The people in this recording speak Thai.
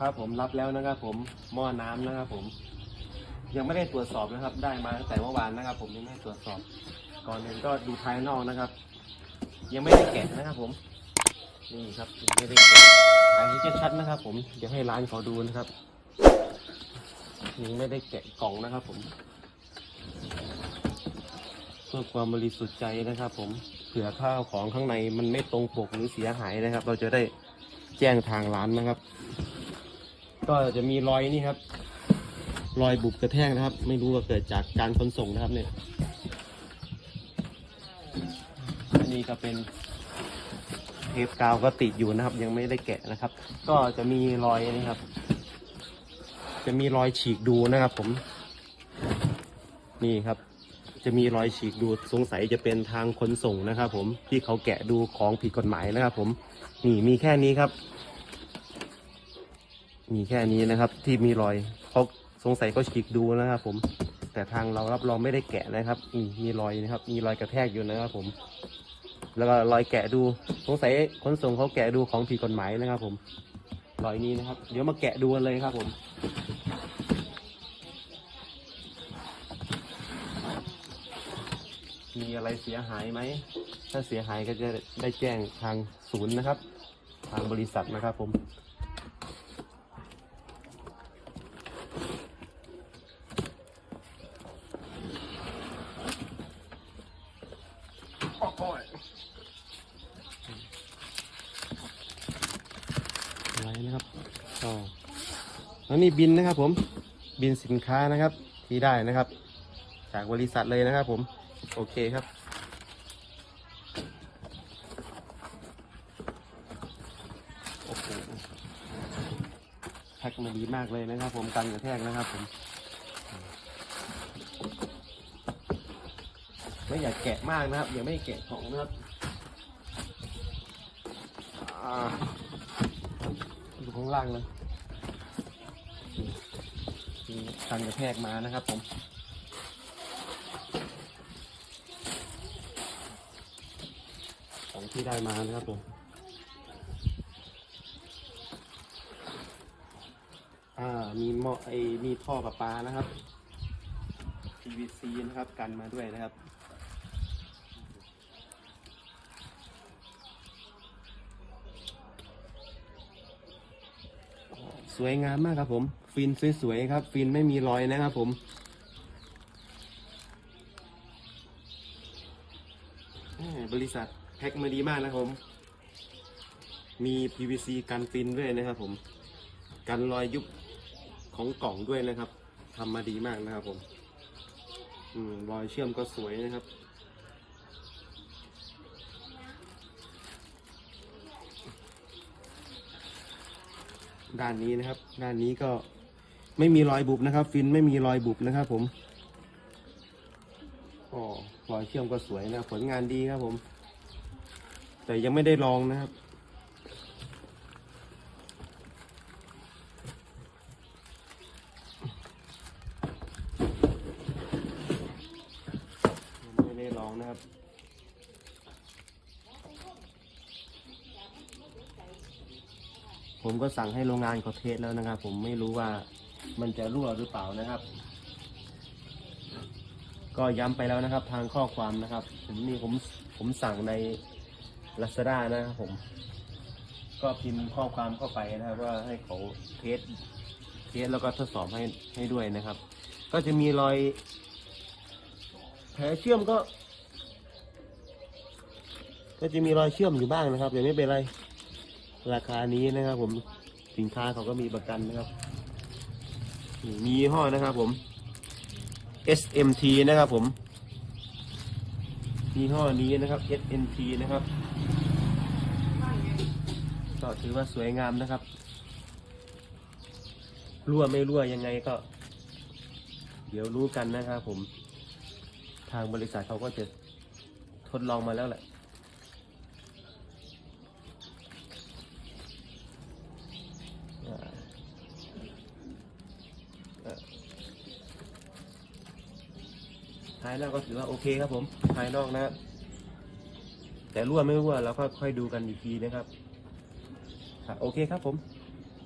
ครับผมรับแล้วนะครับ ผมหม้อน้ำนะครับ ผม ยังไม่ได้ตรวจสอบนะครับ ได้มาตั้งแต่เมื่อวานนะครับ ผมยังไม่ได้ตรวจสอบ ก่อนอื่นก็ดูภายนอกนะครับ ยังไม่ได้แกะนะครับ ผมนี่ครับยังไม่ได้แกะอันนี้จะชัดนะครับ ผมเดี๋ยวให้ร้านเขาดูนะครับยังไม่ได้แกะกล่องนะครับ ผมเพื่อความบริสุทธิ์ใจนะครับ ผมเผื่อข้าวของข้างในมันไม่ตรงปกหรือเสียหายนะครับ เราจะได้แจ้งทางร้านนะครับ ก็จะมีรอยนี่ครับ รอยบุบกระแทกนะครับ ไม่รู้ว่าเกิดจากการขนส่งนะครับเนี่ยอันนี้ก็เป็นเทปกาวก็ติดอยู่นะครับ ยังไม่ได้แกะนะครับ ก็จะมีรอยนี่ครับ จะมีรอยฉีกดูนะครับ ผม นี่ครับ จะมีรอยฉีกดูสงสัยจะเป็นทางขนส่งนะครับ ผมที่เขาแกะดูของผิดกฎหมายนะครับ ผมนี่มีแค่นี้ครับ มีแค่นี้นะครับ ที่มีรอยเขาสงสัยเขาฉีกดูนะครับ ผม แต่ทางเรารับรองไม่ได้แกะนะครับนี่มีรอยนะครับ มีรอยกระแทกอยู่นะครับ ผม แล้วก็รอยแกะดูสงสัยขนส่งเขาแกะดูของผิดกฎหมายนะครับ ผมรอยนี้นะครับ เดี๋ยวมาแกะดูกันเลยครับ ผมมีอะไรเสียหายไหม ถ้าเสียหายก็จะได้แจ้งทางศูนย์นะครับ ทางบริษัทนะครับผม นะครับก็แล้วนี่บินนะครับ ผมบินสินค้านะครับ ที่ได้นะครับ จากบริษัทเลยนะครับ ผมโอเคครับโอ้โหแพ็คมาดีมากเลยนะครับ ผมกันกระแทกนะครับ ผมไม่อยากแกะมากนะครับอย่าไม่แกะของนะครับ อยู่ข้างล่างเลยมีกันกระแทกมานะครับผมของที่ได้มานะครับผมอ่ามีหม้อไอ้มีท่อประปานะครับ PVC นะครับกันมาด้วยนะครับ สวยงามมากครับผม ฟินสวยๆครับ ฟินไม่มีรอยนะครับผม บริษัทแพ็คมาดีมากนะครับผม มี PVC กันฟินด้วยนะครับผม กันรอยยุบของกล่องด้วยนะครับทำมาดีมากนะครับผมอืมรอยเชื่อมก็สวยนะครับ ด้านนี้นะครับ ด้านนี้ก็ไม่มีรอยบุบนะครับ ฟินไม่มีรอยบุบนะครับ ผมอ๋อรอยเชื่อมก็สวยนะ ผลงานดีครับผม แต่ยังไม่ได้ลองนะครับยังไม่ได้ลองนะครับ ผมก็สั่งให้โรงงานเขาเทสแล้วนะครับ ผมไม่รู้ว่ามันจะรั่วหรือเปล่านะครับ ก็ย้ำไปแล้วนะครับ ทางข้อความนะครับ ผมนี่ผมผมสั่งใน Lazada นะครับผม ก็พิมพ์ข้อความเข้าไปนะครับ ว่าให้เขาเทสเทสแล้วก็ทดสอบให้ให้ด้วยนะครับ ก็จะมีรอยแผลเชื่อมก็ ก็จะมีรอยเชื่อมอยู่บ้างนะครับแต่ไม่เป็นไร ราคานี้นะครับ ผมสินค้าเขาก็มีประกันนะครับ มียี่ห้อนะครับผม SMT นะครับผมยี่ห้อนี้นะครับ SMT นะครับก็ถือว่าสวยงามนะครับ รั่วไม่รั่วยังไงก็ เดี๋ยวรู้กันนะครับผม ทางบริษัทเขาก็จะทดลองมาแล้วแหละ อ่าเอ่อ ภายนอกก็ถือว่าโอเคครับผม ภายนอกนะครับแต่รั่วไม่รั่วเราก็ค่อยดูกันอีกทีนะครับโอเคครับผม